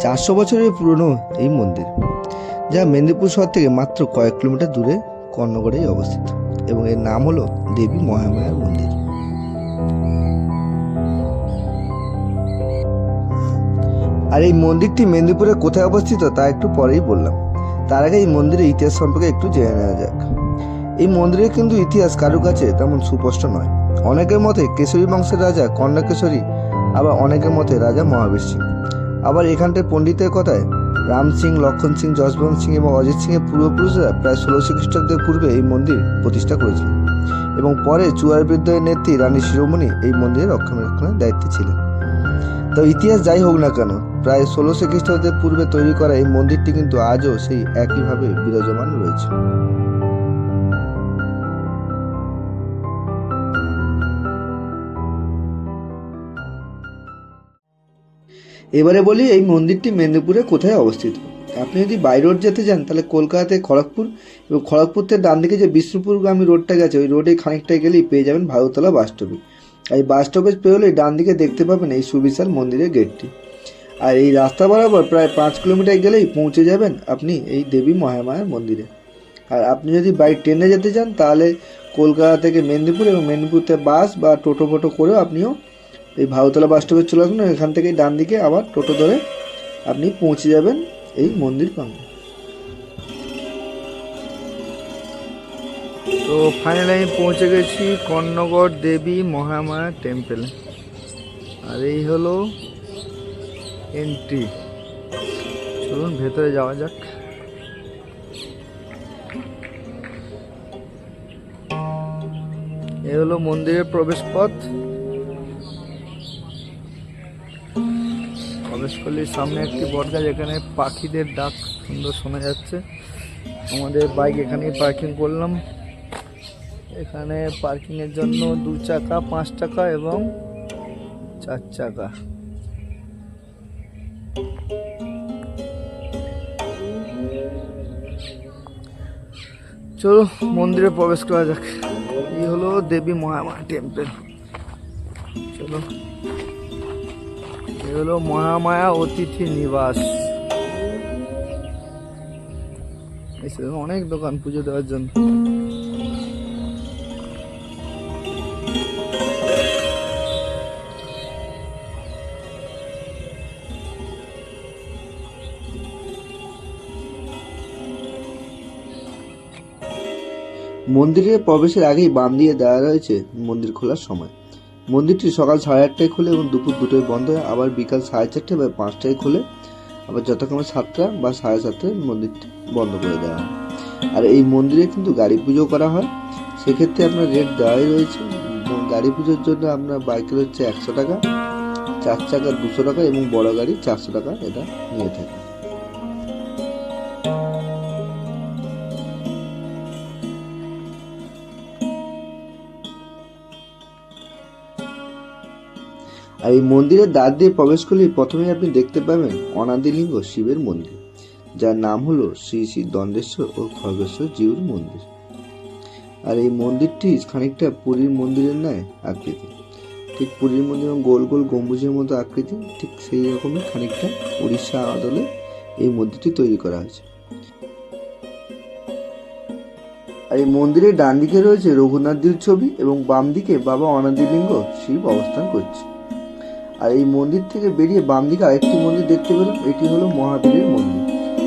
চারশো বছরের পুরনো এই মন্দির, যা মেদিনীপুর শহর থেকে মাত্র কয়েক কিলোমিটার দূরে কর্ণগড়েই অবস্থিত এবং এর নাম হলো দেবী মহামায়ার মন্দির। আর এই মন্দিরটি মেদিনীপুরে কোথায় অবস্থিত তা একটু পরেই বললাম। তার আগে এই মন্দিরের ইতিহাস সম্পর্কে একটু জেনে নেওয়া যাক। এই মন্দিরের কিন্তু ইতিহাস কারও কাছে তেমন সুস্পষ্ট নয়। অনেকের মতে কেশরী বংশের রাজা কর্ণকেশরী, আবার অনেকের মতে রাজা মহাবীর সিং। আবার এখানটার পণ্ডিতের কথায়, রাম সিং, লক্ষণ সিং, যশবন্ত সিং এবং অজিত সিংয়ের পূর্বপুরুষরা প্রায় ষোলোশো খ্রিস্টাব্দের পূর্বে এই মন্দির প্রতিষ্ঠা করেছিল এবং পরে চুয়ার বিদ্রোহের নেত্রী রানী শিরোমণি এই মন্দিরের রক্ষণাবেক্ষণের দায়িত্বে ছিলেন। তো ইতিহাস যাই হোক না কেন, প্রায় ষোলোশো খ্রিস্টাব্দের পূর্বে তৈরি করা এই মন্দিরটি কিন্তু আজও সেই একইভাবে বিরাজমান রয়েছে। এবারে বলি, এই মন্দিরটি মেদিনীপুরে কোথায় অবস্থিত? আপনি যদি বাই রোড যেতে চান, তাহলে কলকাতাতে খড়গপুর এবং খড়গপুর থেকে ডান দিকে যে বিষ্ণুপুরগামী রোডটা গেছে, ওই রোডে খানিকটা গেলেই পেয়ে যাবেন ভারতলা বাস স্টপেজ আর এই বাস স্টপেজ পেরোলেই ডান দিকে দেখতে পাবেন এই সুবিশাল মন্দিরের গেটটি আর এই রাস্তা বরাবর প্রায় পাঁচ কিলোমিটার গেলেই পৌঁছে যাবেন আপনি এই দেবী মহামায়ার মন্দিরে। আর আপনি যদি বাই ট্রেনে যেতে চান, তাহলে কলকাতা থেকে মেদিনীপুর এবং মেদিনীপুর থেকে বাস বা টোটো ফোটো করেও আপনিও এই ভারতলা বাস স্টপে চলে আসুন, এখান থেকে ডান দিকে আবার টোটো ধরে আপনি পৌঁছে যাবেন এই মন্দির প্রাঙ্গণ। তো ফাইনালি আমি পৌঁছে গেছি কর্ণগড় দেবী মহামায়া টেম্পল আর এই হলো এন্ট্রি চলুন ভেতরে যাওয়া যাক। এ হলো মন্দিরের প্রবেশ পথ প্রবেশ করলেই সামনে একটি বটগাছ এখানে পাখিদের ডাক সুন্দর শোনা যাচ্ছে। আমাদের বাইক এখানেই পার্কিং করলাম। এখানে পার্কিংয়ের জন্য দু চাকা, পাঁচ টাকা এবং চার চাকা। চলো, মন্দিরে প্রবেশ করা যাক। এই হলো দেবী মহামা টেম্পল চলো। এই হলো মহামায়া অতিথি নিবাস। অনেক দোকান পুজো দেওয়ার জন্য। মন্দিরে প্রবেশের আগেই বাম দিয়ে দেওয়া রয়েছে মন্দির খোলার সময়। মন্দিরটি সকাল সাড়ে আটটায় খুলে এবং দুপুর দুটোয় বন্ধ হয়। আবার বিকাল সাড়ে চারটে বা পাঁচটায় খুলে। আবার যথাক্রমে সাতটা বা সাড়ে সাতটায় মন্দিরটি বন্ধ করে দেওয়া হয়। আর এই মন্দিরে কিন্তু গাড়ি পুজো করা হয়। সেক্ষেত্রে আপনার রেট দেওয়াই রয়েছে। গাড়ি পুজোর জন্য আপনার বাইকের হচ্ছে একশো টাকা, চার চাকা দুশো টাকা এবং বড় গাড়ি চারশো টাকা এটা নিয়ে থাকে। আর এই মন্দিরের দ্বার দিয়ে প্রবেশ করলেই প্রথমেই আপনি দেখতে পাবেন অনাদিলিঙ্গ শিবের মন্দির, যার নাম হলো শ্রী শ্রী দণ্ডেশ্বর ও খড়গেশ্বর জিউর মন্দির। আর এই মন্দিরটি খানিকটা পুরীর মন্দিরের ন্যায় আকৃতি। ঠিক পুরীর মন্দির এবং গোল গোল গম্বুজের মতো আকৃতি, ঠিক সেই রকমই খানিকটা উড়িষ্যা আদলে এই মন্দিরটি তৈরি করা হয়েছে। আর এই মন্দিরের ডান দিকে রয়েছে রঘুনাথ রঘুনাথজির ছবি এবং বাম দিকে বাবা অনাদিলিঙ্গ শিব অবস্থান করছে। আর এই মন্দির থেকে বেরিয়ে বাম দিকে আরেকটি মন্দির দেখতে পেলাম, এটি হলো মহাবীরের মন্দির।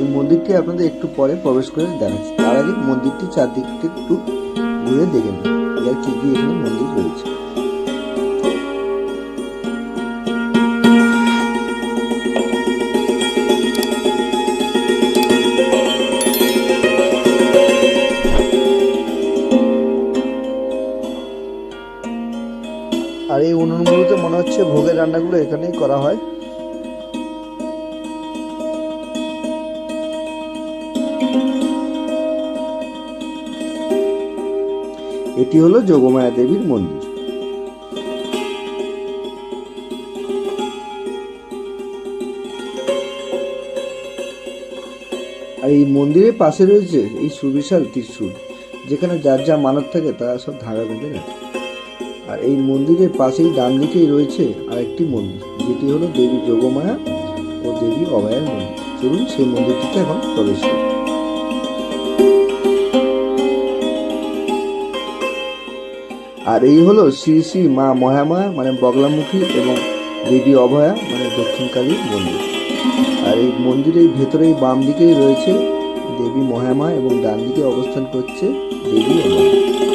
এই মন্দিরটি আপনাদের একটু পরে প্রবেশ করে দেখাচ্ছি। তার আগে মন্দিরটি চারদিকটি একটু ঘুরে দেখে নিন। কি এখানে মন্দির রয়েছে। আর এই উনুনগুলোতে মনে হচ্ছে ভোগের রান্নাগুলো এখানেই করা হয়। এটি হলো যোগমায়া দেবীর মন্দির। আর এই মন্দিরের পাশে রয়েছে এই সুবিশাল ত্রিশূল, যেখানে যার যা মানত থাকে তারা সব ধারা বেঁধে রাখে। আর এই মন্দিরের পাশেই ডান দিকেই রয়েছে আরেকটি মন্দির, যেটি হলো দেবী যোগমায়া ও দেবী অভয়ার মন্দির। চলুন সেই মন্দিরটিতে এখন প্রবেশ করি। আর এই হলো শ্রী শ্রী মা মহামায়া মানে বগলামুখী এবং দেবী অভয়া মানে দক্ষিণকালী মন্দির। আর এই মন্দিরের ভেতরেই বাম দিকেই রয়েছে দেবী মহামা এবং ডান দিকে অবস্থান করছে দেবী অভয়া।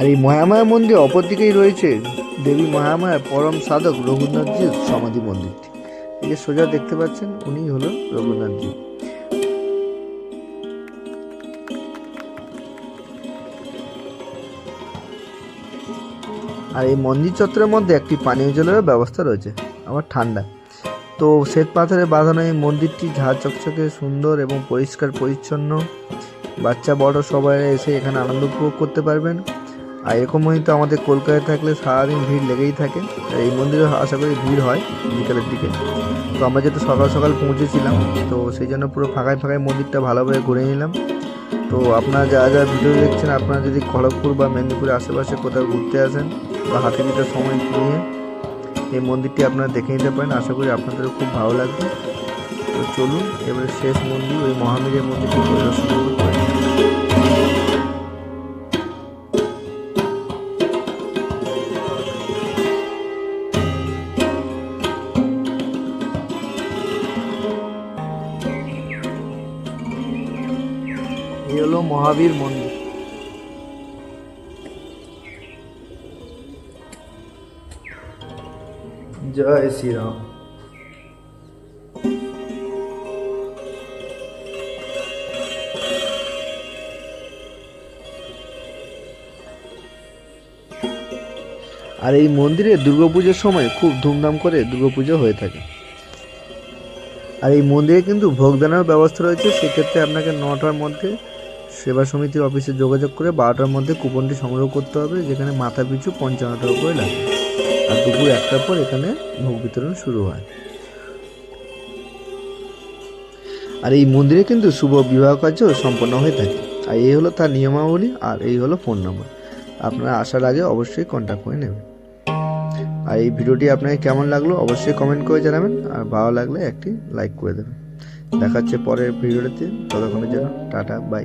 আর এই মহামায়া মন্দির অপর দিকেই রয়েছে দেবী মহামায়ার পরম সাধক রঘুনাথজির সমাধি মন্দিরটি। এই যে সোজা দেখতে পাচ্ছেন উনি হলো রঘুনাথজি। আর এই মন্দির চত্বরের মধ্যে একটি পানীয় জলেরও ব্যবস্থা রয়েছে আবার ঠান্ডা। তো শ্বেত পাথরে বাঁধানো এই মন্দিরটি ঝাঁ চকচকে সুন্দর এবং পরিষ্কার পরিচ্ছন্ন। বাচ্চা বড় সবাই এসে এখানে আনন্দ উপভোগ করতে পারবেন। আর এরকম তো আমাদের কলকাতায় থাকলে সারাদিন ভিড় লেগেই থাকে। এই মন্দিরে আশা করি ভিড় হয় বিকালের দিকে। তো আমরা যেহেতু সকাল সকাল পৌঁছেছিলাম, তো সেই জন্য পুরো ফাঁকায় ফাঁকায় মন্দিরটা ভালোভাবে ঘুরে নিলাম। তো আপনারা যারা যারা ভিডিও দেখছেন, আপনারা যদি খড়গপুর বা মেদিনীপুরের আশেপাশে কোথাও ঘুরতে আসেন বা হাতে দিতে সময় নিয়ে এই মন্দিরটি আপনারা দেখে নিতে পারেন, আশা করি আপনাদেরও খুব ভালো লাগবে। তো চলুন, এবারে শেষ মন্দির, ওই মহাবীরের মন্দিরটি পরিদর্শন করতে। মহাবীর মন্দির। জয় শ্রীরাম। আর এই মন্দিরে দুর্গাপুজোর সময় খুব ধুমধাম করে দুর্গাপুজো হয়ে থাকে। আর এই মন্দিরে কিন্তু ভোগদানের ব্যবস্থা রয়েছে, সেক্ষেত্রে আপনাকে নটার মধ্যে সেবা সমিতির অফিসে যোগাযোগ করে বারোটার মধ্যে কুপনটি সংগ্রহ করতে হবে, যেখানে মাথা পিছু পঞ্চান্ন টাকা করে লাগে। আর দুপুর একটার পর এখানে ভোগ বিতরণ শুরু হয়। আর এই মন্দিরে কিন্তু শুভ বিবাহ কার্য সম্পন্ন হয়ে থাকে। আর এই হলো তার নিয়মাবলী, আর এই হলো ফোন নম্বর। আপনারা আসার আগে অবশ্যই কন্ট্যাক্ট করে নেবেন। আর এই ভিডিওটি আপনাকে কেমন লাগল অবশ্যই কমেন্ট করে জানাবেন, আর ভালো লাগলে একটি লাইক করে দেবেন। দেখাচ্ছে পরের ভিডিওটিতে ততক্ষণের জন্য টাটা বাই